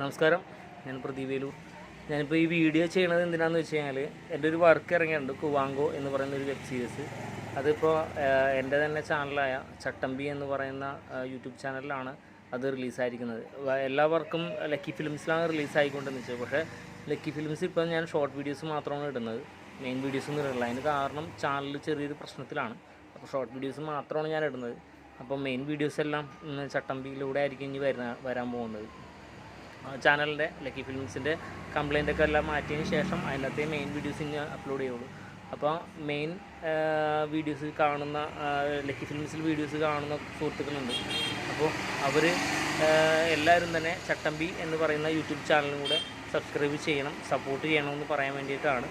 നമസ്കാരം. ഞാൻ പ്രദീപേലു ഞാനിപ്പോൾ ഈ വീഡിയോ ചെയ്യണത് എന്തിനാന്ന് വെച്ച് കഴിഞ്ഞാൽ എന്റെ ഒരു വർക്ക് ഇറങ്ങിയിട്ടുണ്ട് കുവാങ്കോ എന്ന് പറയുന്ന ഒരു വെബ് സീരീസ് അതിപ്പോൾ എന്റെ തന്നെ ചാനലായ ചട്ടമ്പി എന്ന് പറയുന്ന യൂട്യൂബ് ചാനലിലാണ് അത് റിലീസായിരിക്കുന്നത് എല്ലാ വർക്കും ലക്കി ഫിലിംസിലാണ് റിലീസായിക്കൊണ്ടെന്ന് വെച്ചത് പക്ഷേ ലക്കി ഫിലിംസ് ഇപ്പോൾ ഞാൻ ഷോർട്ട് വീഡിയോസ് മാത്രമാണ് ഇടുന്നത്. മെയിൻ വീഡിയോസ് ഒന്നും ഇടില്ല അതിന് കാരണം ചാനൽ ചെറിയൊരു പ്രശ്നത്തിലാണ്. അപ്പോൾ ഷോർട്ട് വീഡിയോസ് മാത്രമാണ് ഞാൻ ഇടുന്നത്. അപ്പോൾ മെയിൻ വീഡിയോസ് എല്ലാം ചട്ടമ്പിയിലൂടെ ആയിരിക്കും ഇനി വരുന്ന വരാൻ പോകുന്നത്. ചാനലിന്റെ ലക്കി ഫിലിംസിന്റെ കംപ്ലൈന്റ് ഒക്കെ എല്ലാം മാറ്റിയതിന് ശേഷം അതിനകത്തെ മെയിൻ വീഡിയോസ് ഇനി അപ്ലോഡ് ചെയ്യുള്ളൂ. അപ്പോൾ മെയിൻ വീഡിയോസ് കാണുന്ന ലക്കി ഫിലിംസിൽ വീഡിയോസ് കാണുന്ന സുഹൃത്തുക്കളുണ്ട്. അപ്പോൾ അവർ എല്ലാവരും തന്നെ ചട്ടമ്പി എന്ന് പറയുന്ന യൂട്യൂബ് ചാനലും കൂടെ സബ്സ്ക്രൈബ് ചെയ്യണം സപ്പോർട്ട് ചെയ്യണമെന്ന് പറയാൻ വേണ്ടിയിട്ടാണ്.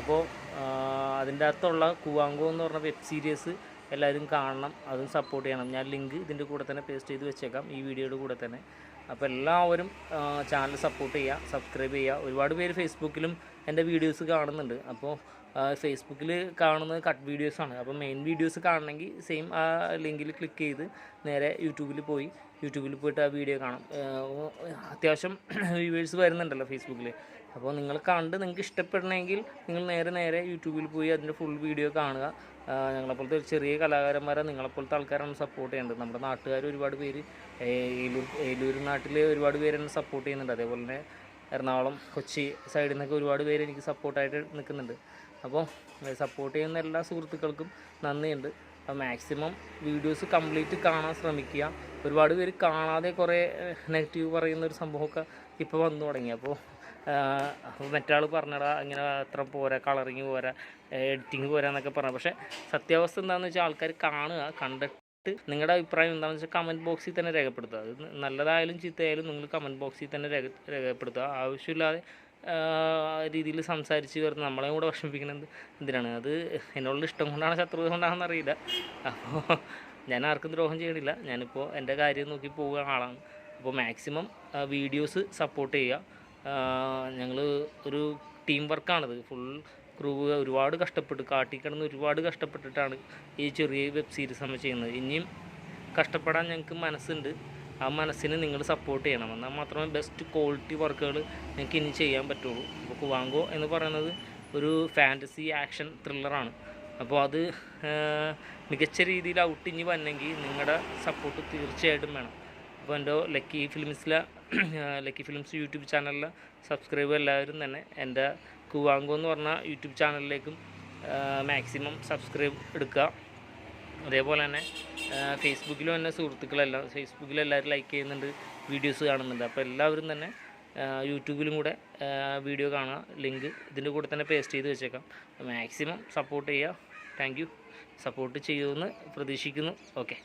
അപ്പോൾ അതിന്റെ അകത്തുള്ള കുവാങ്കോ എന്ന് പറഞ്ഞ വെബ് സീരീസ് എല്ലാവരും കാണണം അതും സപ്പോർട്ട് ചെയ്യണം. ഞാൻ ലിങ്ക് ഇതിന്റെ കൂടെ തന്നെ പേസ്റ്റ് ചെയ്ത് വെച്ചേക്കാം ഈ വീഡിയോയുടെ കൂടെ തന്നെ. അപ്പോൾ എല്ലാവരും ചാനൽ സപ്പോർട്ട് ചെയ്യുക സബ്സ്ക്രൈബ് ചെയ്യുക. ഒരുപാട് പേര് ഫേസ്ബുക്കിലും എന്റെ വീഡിയോസ് കാണുന്നുണ്ട്. അപ്പോൾ ഫേസ്ബുക്കിൽ കാണുന്നത് കട്ട് വീഡിയോസാണ് അപ്പോൾ മെയിൻ വീഡിയോസ് കാണണമെങ്കിൽ സെയിം ആ ലിങ്കിൽ ക്ലിക്ക് ചെയ്ത് നേരെ യൂട്യൂബിൽ പോയി. യൂട്യൂബിൽ പോയിട്ട് ആ വീഡിയോ കാണാം. അത്യാവശ്യം വ്യൂവേഴ്സ് വരുന്നുണ്ടല്ലോ ഫേസ്ബുക്കിൽ അപ്പോൾ നിങ്ങൾ കണ്ട് നിങ്ങൾക്ക് ഇഷ്ടപ്പെടണമെങ്കിൽ നിങ്ങൾ നേരെ നേരെ യൂട്യൂബിൽ പോയി അതിന്റെ ഫുൾ വീഡിയോ കാണുക. ഞങ്ങളെപ്പോലത്തെ ഒരു ചെറിയ കലാകാരന്മാരെ നിങ്ങളെപ്പോലത്തെ ആൾക്കാരാണ് സപ്പോർട്ട് ചെയ്യേണ്ടത്. നമ്മുടെ നാട്ടുകാർ ഒരുപാട് പേര് ഏലൂർ ഏലൂർ നാട്ടിൽ ഒരുപാട് പേര് എന്നെ സപ്പോർട്ട് ചെയ്യുന്നുണ്ട്. അതേപോലെ തന്നെ എറണാകുളം കൊച്ചി സൈഡിൽ നിന്നൊക്കെ ഒരുപാട് പേര് എനിക്ക് സപ്പോർട്ടായിട്ട് നിൽക്കുന്നുണ്ട് അപ്പോൾ സപ്പോർട്ട് ചെയ്യുന്ന എല്ലാ സുഹൃത്തുക്കൾക്കും നന്ദിയുണ്ട്. അപ്പോൾ മാക്സിമം വീഡിയോസ് കംപ്ലീറ്റ് കാണാൻ ശ്രമിക്കുക. ഒരുപാട് പേര് കാണാതെ കുറേ നെഗറ്റീവ് പറയുന്ന ഒരു സംഭവമൊക്കെ ഇപ്പോൾ വന്നു തുടങ്ങി. അപ്പോൾ മറ്റാൾ പറഞ്ഞടാ ഇങ്ങനെ അത്ര പോരാ കളറിങ് പോരാ എഡിറ്റിങ് പോരാ എന്നൊക്കെ പറഞ്ഞു. പക്ഷേ സത്യാവസ്ഥ എന്താണെന്ന് വെച്ചാൽ ആൾക്കാർ കാണുക കണ്ടിട്ട് നിങ്ങളുടെ അഭിപ്രായം എന്താണെന്ന് വെച്ചാൽ കമന്റ് ബോക്സിൽ തന്നെ രേഖപ്പെടുത്തുക. അത് നല്ലതായാലും ചീത്തയായാലും നിങ്ങൾ കമന്റ് ബോക്സിൽ തന്നെ രേഖ രേഖപ്പെടുത്തുക. ആവശ്യമില്ലാതെ രീതിയിൽ സംസാരിച്ച് വരുന്ന നമ്മളെ കൂടെ വിഷമിപ്പിക്കുന്നത് എന്തിനാണ്? അത് എന്നോടുള്ള ഇഷ്ടം കൊണ്ടാണ് ശത്രുത കൊണ്ടാണെന്ന് അറിയില്ല. അപ്പോൾ ഞാൻ ആർക്കും ദ്രോഹം ചെയ്യണില്ല. ഞാനിപ്പോൾ എന്റെ കാര്യം നോക്കി പോവുക ആളാണ്. അപ്പോൾ മാക്സിമം വീഡിയോസ് സപ്പോർട്ട് ചെയ്യുക. ഞങ്ങൾ ഒരു ടീം വർക്കാണത് ഫുൾ ക്രൂ ഒരുപാട് കഷ്ടപ്പെട്ട് കാട്ടിക്കിടന്ന് ഒരുപാട് കഷ്ടപ്പെട്ടിട്ടാണ് ഈ ചെറിയ വെബ് സീരീസ് നമ്മൾ ചെയ്യുന്നത്. ഇനിയും കഷ്ടപ്പെടാൻ ഞങ്ങൾക്ക് മനസ്സുണ്ട്. ആ മനസ്സിന് നിങ്ങൾ സപ്പോർട്ട് ചെയ്യണം. എന്നാൽ മാത്രമേ ബെസ്റ്റ് ക്വാളിറ്റി വർക്കുകൾ ഞങ്ങൾക്ക് ഇനി ചെയ്യാൻ പറ്റുള്ളൂ. അപ്പോൾ കുവാങ്കോ എന്ന് പറയുന്നത് ഒരു ഫാന്റസി ആക്ഷൻ ത്രില്ലറാണ് അപ്പോൾ അത് മികച്ച രീതിയിൽ ഔട്ട് ഇനി വന്നെങ്കിൽ നിങ്ങളുടെ സപ്പോർട്ട് തീർച്ചയായിട്ടും വേണം. അപ്പോൾ എന്റെ ലക്കി ഫിലിംസിലെ ലക്കി ഫിലിംസ് യൂട്യൂബ് ചാനലിലെ സബ്സ്ക്രൈബ് എല്ലാവരും തന്നെ എന്റെ കുവാങ്കോ എന്ന് പറഞ്ഞ യൂട്യൂബ് ചാനലിലേക്കും മാക്സിമം സബ്സ്ക്രൈബ് എടുക്കുക. അതേപോലെ തന്നെ ഫേസ്ബുക്കിലും എന്റെ സുഹൃത്തുക്കളെല്ലാം ഫേസ്ബുക്കിലെല്ലാവരും ലൈക്ക് ചെയ്യുന്നുണ്ട് വീഡിയോസ് കാണുന്നുണ്ട്. അപ്പോൾ എല്ലാവരും തന്നെ യൂട്യൂബിലും കൂടെ വീഡിയോ കാണുക. ലിങ്ക് ഇതിന്റെ കൂടെ തന്നെ പേസ്റ്റ് ചെയ്ത് വെച്ചേക്കാം. മാക്സിമം സപ്പോർട്ട് ചെയ്യുക. താങ്ക് സപ്പോർട്ട് ചെയ്യുമെന്ന് പ്രതീക്ഷിക്കുന്നു. ഓക്കെ